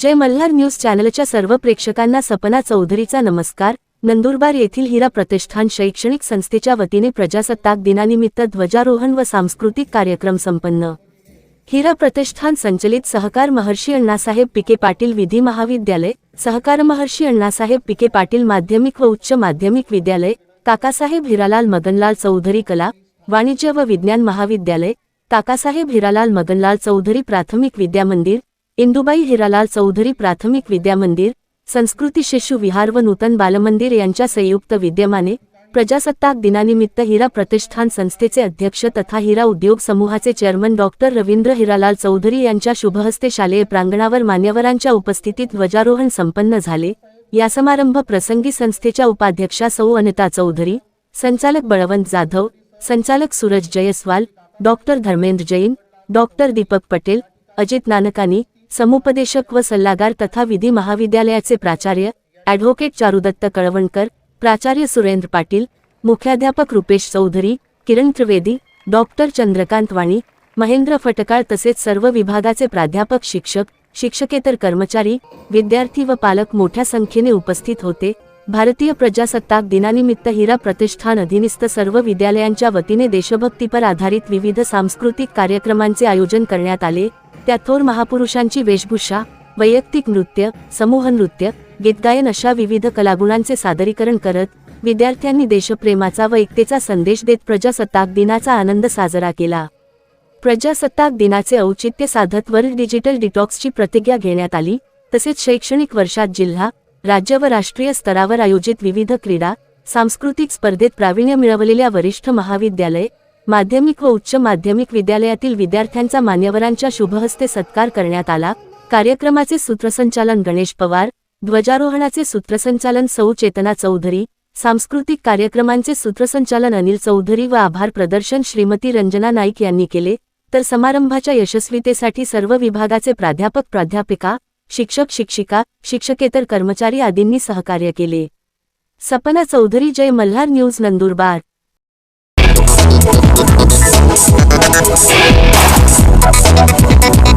जय Malhar news चॅनलच्या सर्व प्रेक्षकांना सपना चौधरीचा नमस्कार. नंदुरबार येथील हिरा प्रतिष्ठान शैक्षणिक संस्थेच्या वतीने प्रजासत्ताक दिनानिमित्त ध्वजारोहण व सांस्कृतिक कार्यक्रम संपन्न. हिरा प्रतिष्ठान संचलित सहकार महर्षी अण्णासाहेब पिके पाटील विधी महाविद्यालय सहकार महर्षी अण्णासाहेब पिके पाटील माध्यमिक व उच्च माध्यमिक विद्यालय काकासाहेब हिरालाल मदनलाल चौधरी कला वाणिज्य व विज्ञान महाविद्यालय काकासाहेब हिरालाल मदनलाल चौधरी प्राथमिक विद्या मंदिर इंदुबाई हिरालाल चौधरी प्राथमिक विद्यामंदिर संस्कृती शिशु विहार व नूतन बालमंदिर यांच्या संयुक्त विद्यमाने प्रजासत्ताक दिनानिमित्त हिरा प्रतिष्ठान संस्थेचे अध्यक्ष तथा हिरा उद्योग समूहाचे चेअरमन डॉक्टर रवींद्र हिरालाल चौधरी यांच्या शुभहस्ते शालेय प्रांगणावर मान्यवरांच्या उपस्थितीत ध्वजारोहण संपन्न झाले. या समारंभ प्रसंगी संस्थेच्या उपाध्यक्षा सौ अनिता चौधरी संचालक बळवंत जाधव संचालक सूरज जयस्वाल डॉक्टर धर्मेंद्र जैन डॉक्टर दीपक पटेल अजित नानकानी समुपदेशक व सल्लागार तथा विधी महाविद्यालयाचे प्राचार्य ॲडव्होकेट चारुदत्त कळवणकर प्राचार्य सुरेंद्र पाटील मुख्याध्यापक रुपेश चौधरी किरण त्रिवेदी डॉक्टर चंद्रकांत वाणी महेंद्र फटकाळ तसेच सर्व विभागाचे प्राध्यापक शिक्षक शिक्षकेतर कर्मचारी विद्यार्थी व पालक मोठ्या संख्येने उपस्थित होते. भारतीय प्रजासत्ताक दिनानिमित्त हिरा प्रतिष्ठान अधिनिस्त सर्व विद्यालयांच्या वतीने देशभक्तीपर आधारित विविध सांस्कृतिक कार्यक्रमांचे आयोजन करण्यात आले. त्यात थोर महापुरुषांची वेशभूषा वैयक्तिक नृत्य समूह नृत्य गीतगायन अशा विविध कलागुणांचे सादरीकरण करत विद्यार्थ्यांनी देशप्रेमाचा व एकतेचा संदेश देत प्रजासत्ताक दिनाचा आनंद साजरा केला. प्रजासत्ताक दिनाचे औचित्य साधत वर्ल्ड डिजिटल डिटॉक्सची प्रतिज्ञा घेण्यात आली. तसेच शैक्षणिक वर्षात जिल्हा राज्य व राष्ट्रीय स्तरावर आयोजित विविध क्रीडा सांस्कृतिक स्पर्धेत प्रावीण्य मिळवलेल्या वरिष्ठ महाविद्यालय माध्यमिक व उच्च माध्यमिक विद्यालयातील विद्यार्थ्यांचा मान्यवरांच्या शुभहस्ते सत्कार करण्यात आला. कार्यक्रमाचे सूत्रसंचालन गणेश पवार ध्वजारोहणाचे सूत्रसंचालन सौ चेतना चौधरी सांस्कृतिक कार्यक्रमांचे सूत्रसंचालन अनिल चौधरी व आभार प्रदर्शन श्रीमती रंजना नाईक यांनी केले. तर समारंभाच्या यशस्वीतेसाठी सर्व विभागाचे प्राध्यापक प्राध्यापिका शिक्षक शिक्षिका शिक्षकेतर कर्मचारी आदींनी सहकार्य केले Sapna Chaudhari Jai Malhar news Nandurbar Thank you.